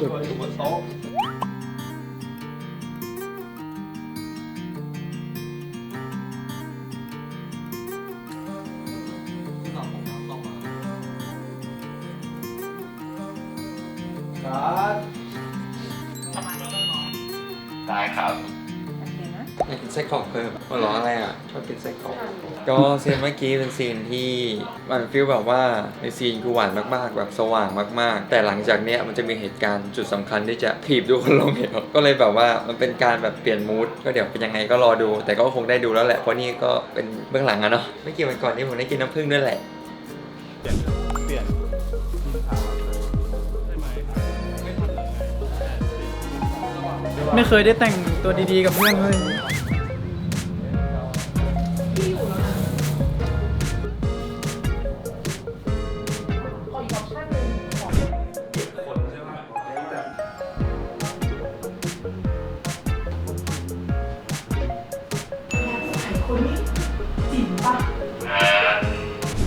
อยู่บนโต๊ะครับได้ครับโอเคนะอยากกินไส้กรอกเพิ่มหัวเร้ออะไรอะชอบกินไส้กรอกก็ซีนเมื่อกี้เป็นซีนที่มันฟีลแบบว่าในซีนคือหวานมากๆ แบบสว่างมากๆ แต่หลังจากเนี้ยมันจะมีเหตุการณ์จุดสำคัญที่จะถีบดูคนลงเหวก็เลยแบบว่ามันเป็นการแบบเปลี่ยนมูดก็เดี๋ยวเป็นยังไงก็รอดู แต่ก็คงได้ดูแล้วแหละเพราะนี่ก็เป็นเบื้องหลังอะเนาะไม่กี่วันก่อนนี้ผมได้กินน้ำผึ้งด้วยแหละ เปลี่ยน ไม่เคยได้แต่งตัวดีๆกับเพื่อนเลย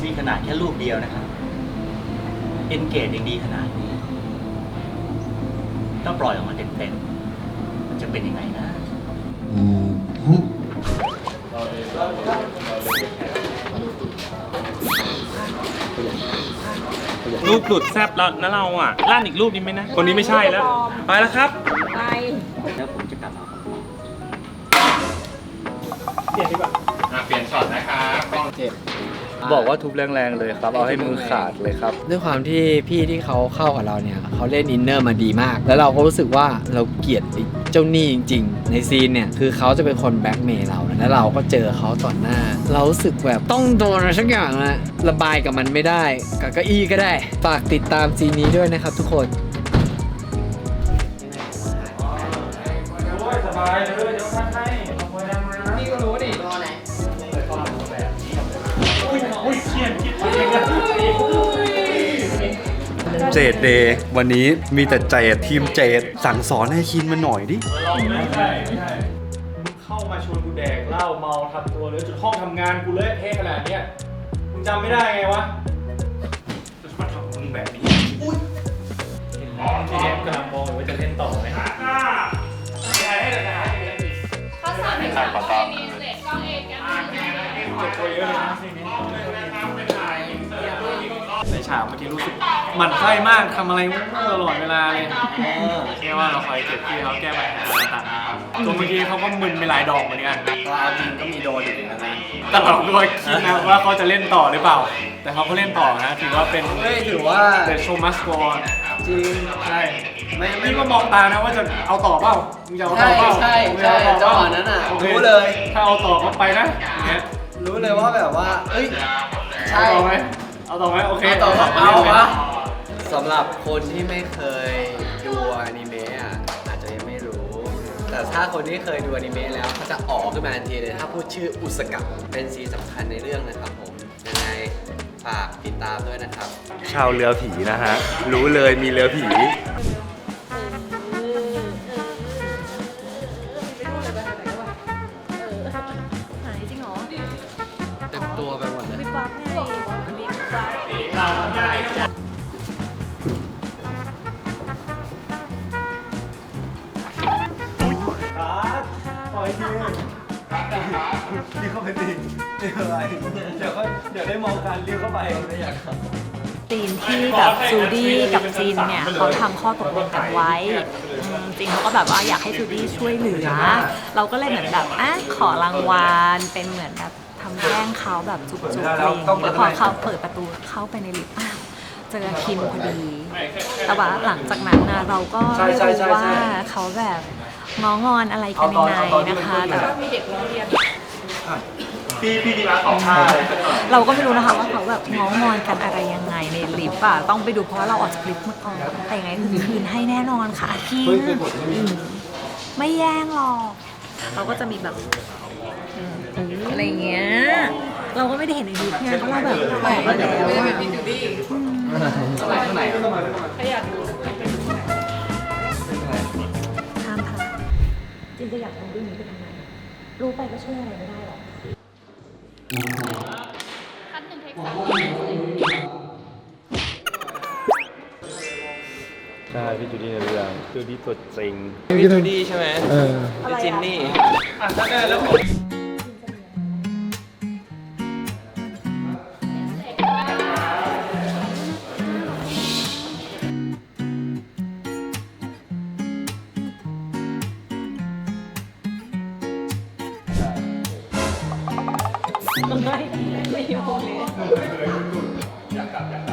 นี่ขนาดแค่รูปเดียวนะครับ เอ็นเกจยังดีขนาดนี้ถ้าปล่อยออกมาเต็มๆ เป็นยังไงนะรูปหลุดแซบแล้วนะเราอะลั่นอีกรูปนี้ไหมนะ คนนี้ไม่ใช่แล้ว ไปแล้วครับ ไปแล้วผมจะกลับมาเปลี่ยนดีกว่าอะเปลี่ยนช็อตนะครับกล้องบอกว่าทุบแรงๆเลยครับ เอาให้มือขาดเลยครับ ด้วยความที่พี่ที่เขาเข้ากับเราเนี่ย เขาเล่นอินเนอร์มาดีมาก แล้วเราก็รู้สึกว่าเราเกลียดไอ้ เจ้าหนี้จริง ๆ ในซีนเนี่ยคือเขาจะเป็นคนแบ็กเมย์เราแล้วเราก็เจอเขาต่อหน้า เรารู้สึกแบบต้องโดนอะไรสักอย่างนะระบายกับมันไม่ได้ กับเก้าอี้ก็ได้ฝากติดตามซีนนี้ด้วยนะครับทุกคน เจดเดย์วันนี้มีแต่เจดทีมเจดสั่งสอนให้คินมาหน่อยดิ ไม่ใช่ไม่ใช่มึงเข้ามาชวนกูแดกเหล้าเมาทำตัวเลยจนห้องทำงานกูเละเทะขนาดเนี้ยมึงจำไม่ได้ไงวะจะมาทำมึงแบบนี้อุ้ยพี่เอฟกำลังมองอยู่ว่าจะเล่นต่อไหมเขาสอนให้สอมีเสร็จก็เองกันในฉากเมื่อกี้รู้สึก หมั่นไส้มากทำอะไรตลอดเวลาเลยแค่ว่าเราคอยเก็บที่เขาแก้ปัญหาต่างๆตัวเมื่อกี้เขาก็มึนไปหลายดอกเหมือนกันก็เอาจริงก็มีโดนอยู่นะแต่เราด้วยคิดนะว่าเขาจะเล่นต่อหรือเปล่า แต่เขาก็เล่นต่อนะถือว่าเป็นเฮ้ยถือว่าเป็นโชว์มัสกอนจริงใช่นี่ก็มองตานะว่าจะเอาต่อเปล่ามึงจะเอาต่อเปล่าใช่ใช่มึงจะเอาต่อเปล่าจังหวะนั้นน่ะโอครู้เลย ถ้าเอาต่อก็ไปนะอย่างเงี้ย รู้เลยว่าแบบว่า เอ้ยเอาต่อไหมเอาต่อไหมโอเคเอาต่อเอาวะ สำหรับคนที่ไม่เคยดูอนิเมะอะอาจจะยังไม่รู้ แต่ถ้าคนที่เคยดูอนิเมะแล้วเขาจะออกขึ้นมาทันทีเลยถ้าพูดชื่ออุสกะเป็นสีสำคัญในเรื่องนะครับผมยังไงฝากติดตามด้วยนะครับ ชาวเรือผีนะฮะ รู้เลยมีเรือผี หายจริงเหรอเต็มตัวไปหมดเลย วิบวับไงวิบวับ รีบเข้าไปดิเดี๋ยวอะไรเดี๋ยวก็เดี๋ยวได้มองกันรีบเข้าไปไม่อยากซีนที่แบบซูดี้กับจินเนี่ยเขาทำข้อตกลงกันไว้อืมจินเขาก็แบบว่าอยากให้ซูดี้ช่วยเหลือ เราก็เลยเหมือนแบบอะขอรางวัลเป็นเหมือนแบบทำแกล้งเขาแบบจุกๆอะไรอย่างเงี้ยแล้วพอเขาเปิดประตูเข้าไปในลิฟต์อ้าวเจอคิมพอดี แต่ว่าหลังจากนั้นนะเราก็ไม่รู้ว่าเขาแบบง้องอนอะไรกันในในนะคะแต่ว่า พี่พี่ดีมาสองท่าเลยเราก็ไม่รู้นะคะว่าเขาแบบง้องอนกันอะไรยังไงในลิฟต์อะต้องไปดูเพราะว่าเราออกจากลิฟต์มาก่อนแต่ยังไงคืนให้แน่นอนค่ะพี่อืมไม่แย่งหรอกเราก็จะมีแบบอืมอะไรอย่างเงี้ยเราก็ไม่ได้เห็นในลิฟต์ไงเพราะเราแบบแปลกแล้วไม่ได้เป็นพี่จูดี้ห้ามพลาดจริงจะอยากทำเรื่องนี้ไปทำไม รู้ไปก็ช่วยอะไรไม่ได้หรอกใช่พี่จูดี้ในเรื่องตัวดีตัวจริงมีทูดี้ใช่ไหมเอออะไรจินอะนี่อะถ้าได้แล้ว ไม่ยอมเลยอยากกลับอยากกลับ